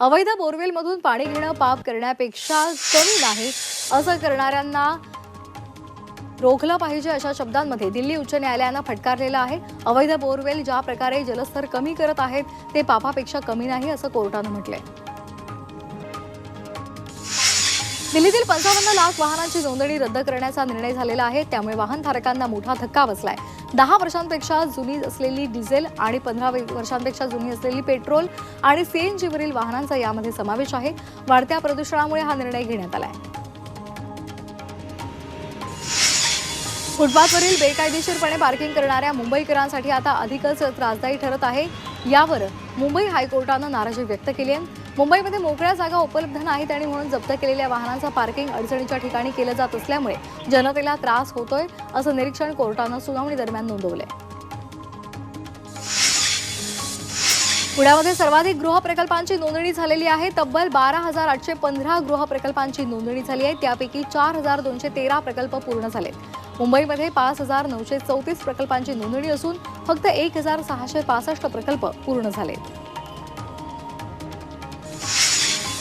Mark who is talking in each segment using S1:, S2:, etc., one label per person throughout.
S1: अवैध बोरवेलमधून पाणी घेणं पाप करण्यापेक्षा कमी नाही असं करणाऱ्यांना रोखलं पाहिजे अशा शब्दांमध्ये दिल्ली उच्च न्यायालयानं फटकारलेलं आहे. अवैध बोरवेल ज्या प्रकारे जलस्तर कमी करत आहेत ते पापापेक्षा कमी नाही असं कोर्टानं म्हटलंय. दिल्लीतील पंचावन्न लाख वाहनांची नोंदणी रद्द करण्याचा निर्णय झालेला आहे. त्यामुळे वाहनधारकांना मोठा धक्का बसलाय. दहा वर्षांपेक्षा जुनी असलेली डिझेल आणि पंधरा वर्षांपेक्षा जुनी असलेली पेट्रोल आणि सीएनजीवरील वाहनांचा यामध्ये समावेश आहे. वाढत्या प्रदूषणामुळे हा निर्णय घेण्यात आलाय. फुटपाथवरील बेकायदेशीरपणे पार्किंग करणाऱ्या मुंबईकरांसाठी आता अधिकच त्रासदायी ठरत आहे. यावर मुंबई हायकोर्टानं नाराजी व्यक्त केली आहे. मुंबईमध्ये मोकळ्या जागा उपलब्ध नाहीत आणि म्हणून जप्त केलेल्या वाहनांचा पार्किंग अडचणीच्या ठिकाणी केलं जात असल्यामुळे जनतेला त्रास होतोय असं निरीक्षण कोर्टानं सुनावणी दरम्यान नोंदवलंय. पुण्यामध्ये सर्वाधिक गृहप्रकल्पांची नोंदणी झालेली आहे. तब्बल बारा हजार आठशे पंधरा गृहप्रकल्पांची नोंदणी झाली आहे. त्यापैकी चार हजार दोनशे तेरा प्रकल्प पूर्ण झाले मुंबईमध्ये पाच हजार नऊशे चौतीस प्रकल्पांची नोंदणी असून फक्त एक हजार सहाशे पासष्ट प्रकल्प पूर्ण झाले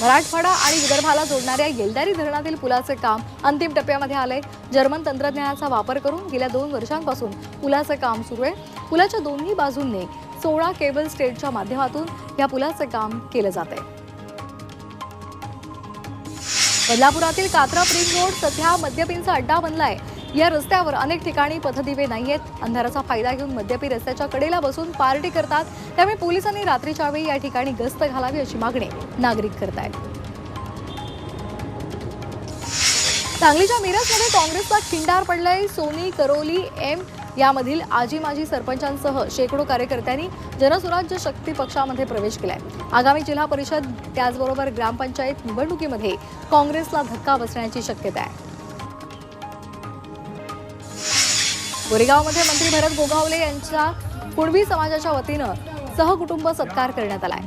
S1: मराठवाडा आणि विदर्भाला जोडणाऱ्या येलदारी धरणातील पुलाचे काम अंतिम टप्प्यामध्ये आलंय. जर्मन तंत्रज्ञानाचा वापर करून गेल्या दोन वर्षांपासून पुलाचं काम सुरू आहे. पुलाच्या दोन्ही बाजूंनी सोळा केबल स्टेटच्या माध्यमातून या पुलाचं काम केलं जात आहे. बदलापुरातील कात्रा प्रिंग रोड सध्या मद्यपींचा अड्डा बनलाय. या रस्त्यावर अनेक ठिकाणी पथदिवे नाहीयेत अंधाराचा फायदा घेऊन मद्यपी रस्त्याच्या कडेला बसून पार्टी करतात. त्यामुळे पोलिसांनी रात्रीच्या वेळी या ठिकाणी गस्त घालावी अशी मागणी नागरिक करतायत. सांगलीच्या मिरजमध्ये काँग्रेसचा खिंडार पडलाय. सोनी करोली एम यामधील आजी माजी सरपंचांसह शेकडो कार्यकर्त्यांनी जनसुराज्य शक्ती पक्षामध्ये प्रवेश केलाय. आगामी जिल्हा परिषद त्याचबरोबर ग्रामपंचायत निवडणुकीमध्ये काँग्रेसला धक्का बसण्याची शक्यता आहे. गोरेगावमध्ये मंत्री भरत गोगावले यांच्या कुणबी समाजाच्या वतीनं सहकुटुंब सत्कार करण्यात आलाय.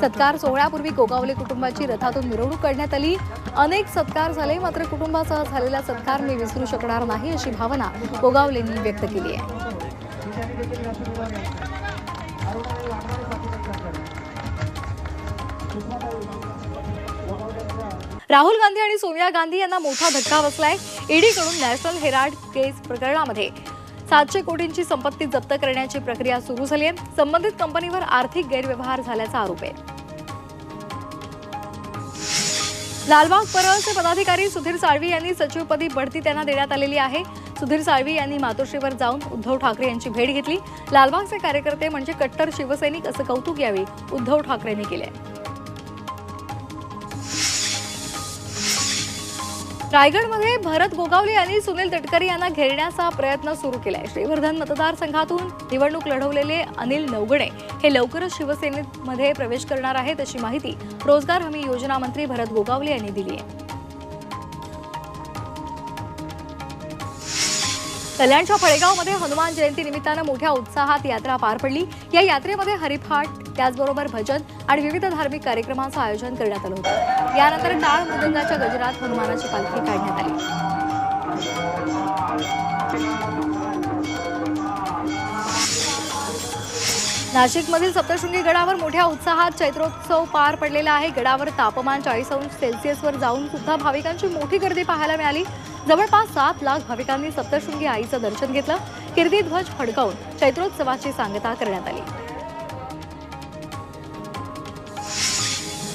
S1: सत्कार सोहळ्यापूर्वी गोगावले कुटुंबाची रथातून मिरवणूक काढण्यात आली. अनेक सत्कार झाले मात्र कुटुंबासह झालेला सत्कार मी विसरू शकणार नाही अशी भावना गोगावलेंनी व्यक्त केली आहे. राहुल गांधी आणि सोनिया गांधी यांना मोठा धक्का बसलाय. ईडीकडून नॅशनल हेराल्ड केस प्रकरणामध्ये सातशे कोटींची संपत्ती जप्त करण्याची प्रक्रिया सुरू झाली आहे. संबंधित कंपनीवर आर्थिक गैरव्यवहार झाल्याचा आरोप आहे. लालबाग परळचे पदाधिकारी सुधीर साळवी यांनी सचिवपदी बढती त्यांना देण्यात आलेली आहे. सुधीर साळवी यांनी मातोश्रीवर जाऊन उद्धव ठाकरे यांची भेट घेतली. लालबागचे कार्यकर्ते म्हणजे कट्टर शिवसैनिक असं कौतुक यावेळी उद्धव ठाकरेंनी केले रायगडमध्ये भरत गोगावले यांनी सुनील तटकरे यांना घेरण्याचा प्रयत्न सुरू केलाय. श्रीवर्धन मतदारसंघातून निवडणूक लढवलेले अनिल नवगणे हे लवकरच शिवसेनेमध्ये प्रवेश करणार आहेत अशी माहिती रोजगार हमी योजना मंत्री भरत गोगावले यांनी दिली आहे. कल्याणच्या फळेगावमध्ये हनुमान जयंती निमित्तानं मोठ्या उत्साहात यात्रा पार पडली. या यात्रेमध्ये हरिफाट त्याचबरोबर भजन आणि विविध धार्मिक कार्यक्रमांचं आयोजन करण्यात आलं होतं. यानंतर टाळ मृदंगाच्या गजरात हनुमानाची पालखी काढण्यात आली. नाशिकमधील सप्तशृंगी गडावर मोठ्या उत्साहात चैत्रोत्सव पार पडलेला आहे. गडावर तापमान चाळीस अंश सेल्सिअसवर जाऊन सुद्धा भाविकांची मोठी गर्दी पाहायला मिळाली. जवळपास सात लाख भाविकांनी सप्तशृंगी आईचं दर्शन घेतलं. कीर्तिध्वज फडकावून चैत्रोत्सवाची सांगता करण्यात आली.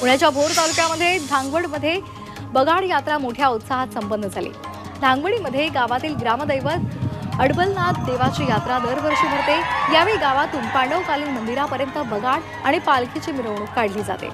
S1: पुण्याच्या भोर तालुक्यामध्ये धांगवडमध्ये बगाड यात्रा मोठ्या उत्साहात संपन्न झाली. धांगवडीमध्ये गावातील ग्रामदैवत अडबलनाथ देवाची यात्रा दरवर्षी भरते. यावेळी गावातून पांडवकालीन मंदिरापर्यंत बगाड आणि पालखीची मिरवणूक काढली जाते.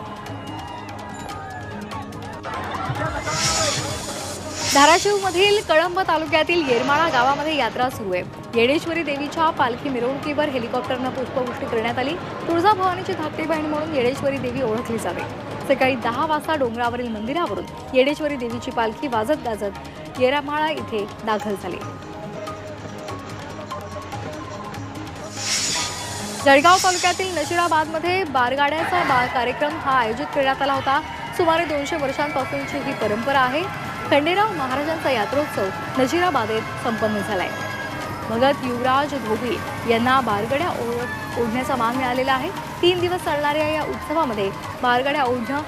S1: धाराशिवमधील कळंब तालुक्यातील येरमाळा गावामध्ये यात्रा सुरू आहे. येडेश्वरी देवीच्या पालखी मिरवणुकीवर हेलिकॉप्टरनं पुष्पवृष्टी करण्यात आली. तुळजाभवानीची धाकटी बहीण म्हणून येडेश्वरी देवी ओळखली जाते. सकाळी दहा वाजता डोंगरावरील मंदिरावरून येडेश्वरी देवीची पालखी वाजत गाजत येरामाळा इथे दाखल झाली. जळगाव तालुक्यातील नशिराबादमध्ये बारगाड्याचा बार कार्यक्रम हा आयोजित करण्यात आला होता. सुमारे दोनशे वर्षांपासूनची ही परंपरा आहे. खंडेराव महाराजांचा यात्रोत्सव नशिराबादेत संपन्न झाला आहे भगत युवराज धोबी यांना बारगड्या ओढ ओढण्याचा मान मिळालेला आहे. तीन दिवस चालणाऱ्या या उत्सवामध्ये बारगड्या ओढणं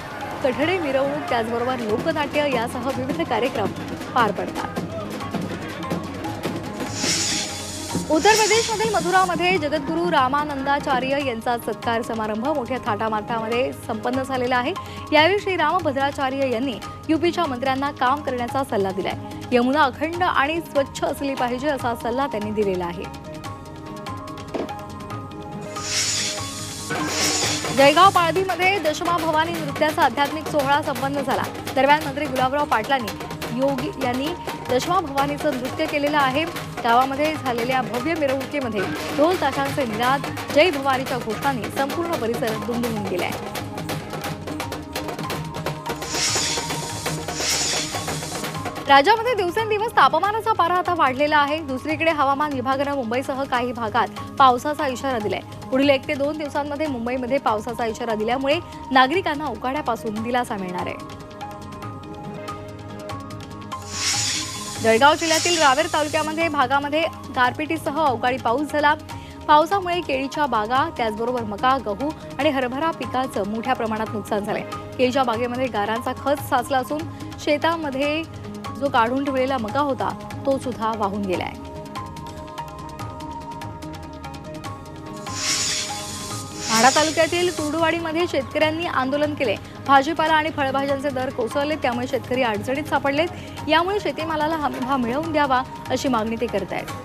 S1: कठडे मिरवणूक त्याचबरोबर लोकनाट्य यासह विविध कार्यक्रम पार पडतात. उत्तर प्रदेशमधील मथुरामध्ये जगद्गुरू रामानंदाचार्य यांचा सत्कार समारंभ मोठ्या थाटामाटामध्ये संपन्न झालेला आहे. यावेळी श्री रामभद्राचार्य यांनी युपीच्या मंत्र्यांना काम करण्याचा सल्ला दिलाय. यमुना अखंड आणि स्वच्छ असली पाहिजे असा सल्ला त्यांनी दिलेला आहे. जळगाव पाळधीमध्ये दशमा भवानी नृत्याचा आध्यात्मिक सोहळा संपन्न झाला. दरम्यान मंत्री गुलाबराव पाटलांनी योगी यांनी दशमा भवानीचं नृत्य केलेलं आहे. गावामध्ये झालेल्या भव्य मिरवणुकीमध्ये ढोल ताशांचे निनाद जय भवानीच्या घोषणांनी संपूर्ण परिसर दुमदुमून गेलाय. राज्यामध्ये दिवसेंदिवस तापमानाचा पारा आता वाढलेला आहे. दुसरीकडे हवामान विभागानं मुंबईसह काही भागात पावसाचा इशारा दिलाय. पुढील एक ते दोन दिवसांमध्ये मुंबईमध्ये पावसाचा इशारा दिल्यामुळे नागरिकांना उकाड्यापासून दिलासा मिळणार आहे. जळगाव जिल्ह्यातील रावेर तालुक्यामध्ये भागामध्ये गारपिटीसह अवकाळी पाऊस झाला. पावसामुळे केळीच्या बागा त्याचबरोबर मका गहू आणि हरभरा पिकाचं मोठ्या प्रमाणात नुकसान झालंय. केळीच्या बागेमध्ये गारांचा खत साचला असून शेतामध्ये जो काढून ठेवलेला मका होता तो सुद्धा वाहून गेलाय. माढा तालुक्यातील कुर्डुवाडीमध्ये शेतकऱ्यांनी आंदोलन केले. भाजीपाला आणि फळभाज्यांचे दर कोसळले त्यामुळे शेतकरी अडचणीत सापडलेत. यामुळे शेतीमालाला हमीभाव मिळवून द्यावा अशी मागणी ते करत आहेत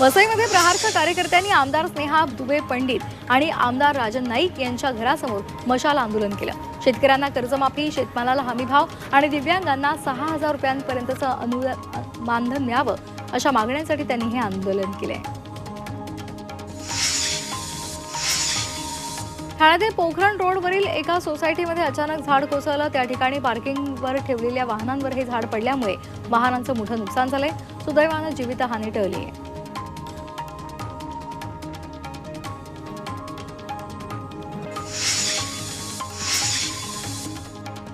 S1: वसईमध्ये प्रहारच्या कार्यकर्त्यांनी आमदार स्नेहा दुबे पंडित आणि आमदार राजन नाईक यांच्या घरासमोर मशाल आंदोलन केलं. शेतकऱ्यांना कर्जमाफी शेतमालाला हमीभाव आणि दिव्यांगांना सहा हजार रुपयांपर्यंतचं अनुदान मानधन मिळावं अशा मागण्यांसाठी त्यांनी हे आंदोलन केलंय. ठाण्यातील पोखरण रोडवरील एका सोसायटीमध्ये अचानक झाड कोसळलं. त्या ठिकाणी पार्किंगवर ठेवलेल्या वाहनांवर हे झाड पडल्यामुळे वाहनांचं मोठं नुकसान झालंय. सुदैवानं जीवितहानी टळली आहे.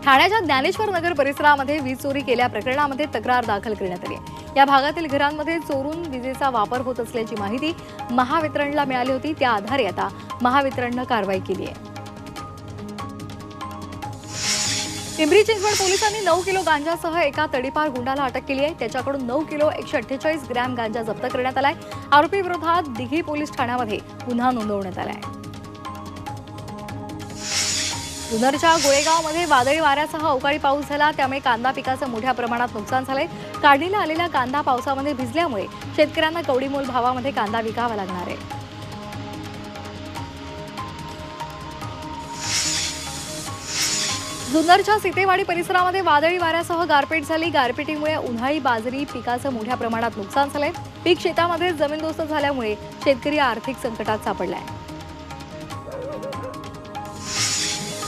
S1: ठाण्याच्या ज्ञानेश्वर नगर परिसरामध्ये वीज चोरी केल्या प्रकरणामध्ये तक्रार दाखल करण्यात आली या भागातील घरांमध्ये चोरून विजेचा वापर होत असल्याची माहिती महावितरणला मिळाली होती. त्या आधारे आता महावितरणनं कारवाई केली आहे. पिंपरी चिंचवड पोलिसांनी नऊ किलो गांजासह एका तडीपार गुंडाला अटक केली आहे. त्याच्याकडून नऊ किलो एकशे अठ्ठेचाळीस ग्रॅम गांजा जप्त करण्यात आलाय. आरोपी विरोधात दिघी पोलीस ठाण्यामध्ये गुन्हा नोंदवण्यात आलाय. जुन्नरच्या गोळेगावमध्ये वादळी वाऱ्यासह अवकाळी पाऊस झाला. त्यामुळे कांदा पिकाचं मोठ्या प्रमाणात नुकसान झालंय. काढणीला आलेला कांदा पावसामध्ये भिजल्यामुळे शेतकऱ्यांना कवडीमोल भावामध्ये कांदा विकावा लागणार आहे. जुन्नरच्या सीतेवाडी परिसरामध्ये वादळी वाऱ्यासह गारपीट झाली. गारपिटीमुळे उन्हाळी बाजरी पिकाचं मोठ्या प्रमाणात नुकसान झालंय. पीक शेतामध्ये जमीनदोस्त झाल्यामुळे शेतकरी आर्थिक संकटात सापडलाय.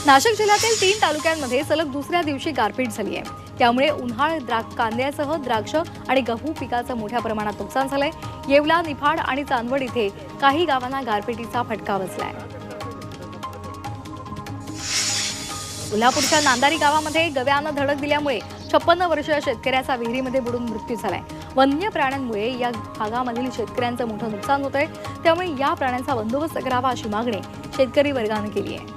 S1: नाशिक जिल्ह्यातील तीन तालुक्यांमध्ये सलग दुसऱ्या दिवशी गारपीट झाली आहे त्यामुळे उन्हाळ द्राक्ष कांद्यासह द्राक्ष आणि गहू पिकाचं मोठ्या प्रमाणात नुकसान झालंय. येवला निफाड आणि चांदवड इथे काही गावांना गारपिटीचा फटका बसलाय. कोल्हापूरच्या नांदारी गावामध्ये गव्यानं धडक दिल्यामुळे छप्पन्न वर्षीय शेतकऱ्याचा विहिरीमध्ये बुडून मृत्यू झालाय. वन्य प्राण्यांमुळे या भागामधील शेतकऱ्यांचं मोठं नुकसान होत आहे त्यामुळे या प्राण्यांचा बंदोबस्त करावा अशी मागणी शेतकरी वर्गानं केली आहे.